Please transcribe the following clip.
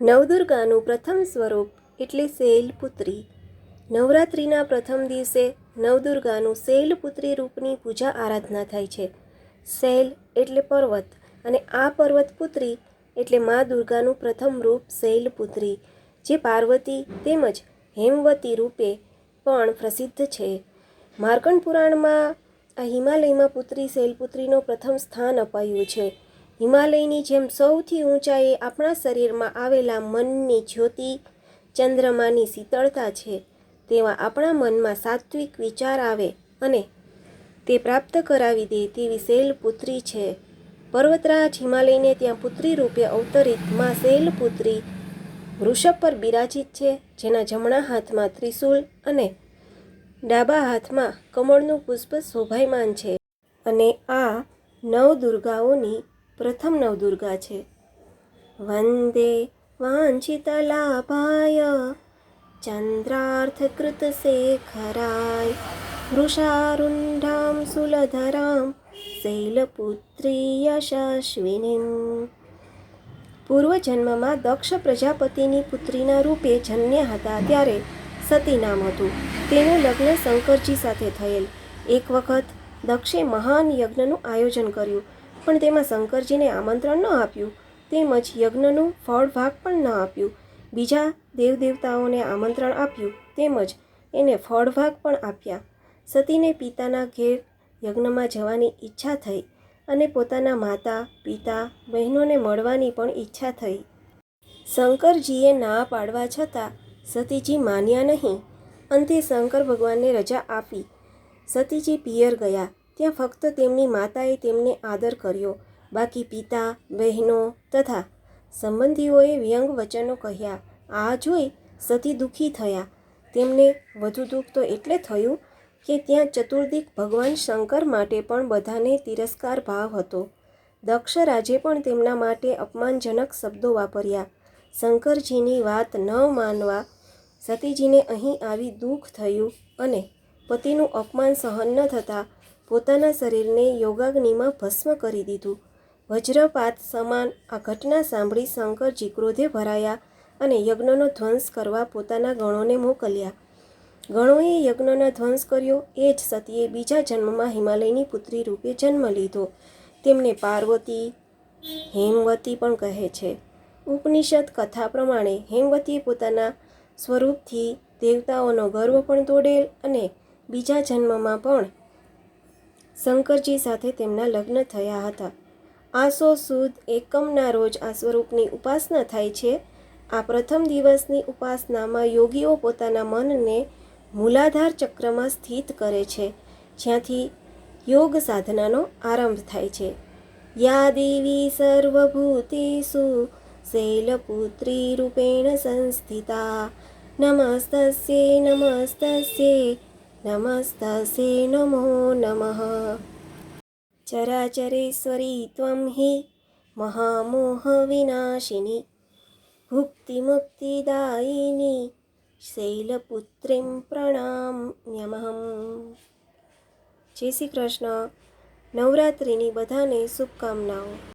નવદુર્ગાનું પ્રથમ સ્વરૂપ એટલે શૈલપુત્રી નવરાત્રિના પ્રથમ દિવસે નવદુર્ગાનું શૈલપુત્રી રૂપની પૂજા આરાધના થાય છે. શૈલ એટલે પર્વત અને આ પર્વત પુત્રી એટલે મા દુર્ગાનું પ્રથમ રૂપ શૈલપુત્રી જે પાર્વતી તેમજ હેમવતી રૂપે પણ પ્રસિદ્ધ છે. માર્કંડ પુરાણમાં આ હિમાલયમાં પુત્રી શૈલપુત્રીનો પ્રથમ સ્થાન અપાયું છે. હિમાલયની જેમ સૌથી ઊંચાઈએ આપણા શરીરમાં આવેલા મનની જ્યોતિ ચંદ્રમાની શીતળતા છે, તેવા આપણા મનમાં સાત્વિક વિચાર આવે અને તે પ્રાપ્ત કરાવી દે તેવી શૈલપુત્રી છે. પર્વતરાજ હિમાલયને ત્યાં પુત્રી રૂપે અવતરિતમાં શૈલપુત્રી વૃષભ પર બિરાજિત છે, જેના જમણા હાથમાં ત્રિશૂલ અને ડાબા હાથમાં કમળનું પુષ્પ શોભાયમાન છે. અને આ નવદુર્ગાઓની પ્રથમ નવદુર્ગા છે. વંદે વાંછિતલાભાય ચંદ્રાર્થકૃત શેખરાય વૃષારુંઢામ સુલધરામ શૈલપુત્રી યશસ્વિનીમ પૂર્વજન્મમાં દક્ષ પ્રજાપતિની પુત્રીના રૂપે જન્મ્યા હતા ત્યારે સતી નામ હતું. તેનું લગ્ન શંકરજી સાથે થયેલ. એક વખત દક્ષે મહાન યજ્ઞનું આયોજન કર્યું. પણ તેમાં શંકરજીને આમંત્રણ ન આપ્યું. તેમજ યજ્ઞનું ફળ ભાગ પણ ન આપ્યું. બીજા દેવદેવતાઓને આમંત્રણ આપ્યું. તેમજ એને ફળ ભાગ પણ આપ્યા. સતીને પિતાના ઘેર યજ્ઞમાં જવાની ઈચ્છા થઈ અને પોતાના માતા, પિતા, બહેનોને મળવાની પણ ઈચ્છા થઈ. શંકરજીએ ના પાડવા છતાં સતીજી માન્યા નહીં. અંતે શંકર ભગવાનને રજા આપી. સતીજી પિયર ગયા. ત્યાં ફક્ત તેમની માતાએ તેમને આદર કર્યો. બાકી પિતા, બહેનો તથા સંબંધીઓએ વ્યંગ વચનો કહ્યા. આ જોઈ સતી દુઃખી થયા. તેમને વધુ દુઃખ તો એટલે થયું કે ત્યાં ચતુર્દિક ભગવાન શંકર માટે પણ બધાને તિરસ્કાર ભાવ હતો. દક્ષરાજે પણ તેમના માટે અપમાનજનક શબ્દો વાપર્યા. શંકરજીની વાત ન માનવા સતીજીને અહીં આવી દુઃખ થયું અને પતિનું અપમાન સહન ન થતાં પોતાના શરીરને યોગાગ્નિમાં ભસ્મ કરી દીધું. વજ્રપાત સમાન આ ઘટના સાંભળી શંકરજી ક્રોધે ભરાયા અને યજ્ઞનો ધ્વંસ કરવા પોતાના ગણોને મોકલ્યા. ગણોએ યજ્ઞનો ધ્વંસ કર્યો, એ જ સતીએ બીજા જન્મમાં હિમાલયની પુત્રી રૂપે જન્મ લીધો. તેમને પાર્વતી, હેમવતી પણ કહે છે. ઉપનિષદ કથા પ્રમાણે હેમવતીએ પોતાના સ્વરૂપથી દેવતાઓનો ગર્વ પણ તોડેલ અને બીજા જન્મમાં પણ શંકરજી સાથે તેમના લગ્ન થયા હતા. આસો સુદ એકમના રોજ આ સ્વરૂપની ઉપાસના થાય છે. આ પ્રથમ દિવસની ઉપાસનામાં યોગીઓ પોતાના મનને મૂલાધાર ચક્રમાં સ્થિત કરે છે, જ્યાંથી યોગ સાધનાનો આરંભ થાય છે. યા દેવી સર્વભૂતેષુ શૈલપુત્રી રૂપેણ સંસ્થિતા, નમસ્તસ્યે નમસ્તસ્યે નમસ્તસ્યે નમો નમઃ ચરાચરેશ્વરી ત્વં હિ મહામોહ વિનાશિની ભુક્તિમુક્તિદાયિની શૈલપુત્રીમ પ્રણામ્યમહમ જય શ્રી કૃષ્ણ નવરાત્રિની બધાને શુભકામનાઓ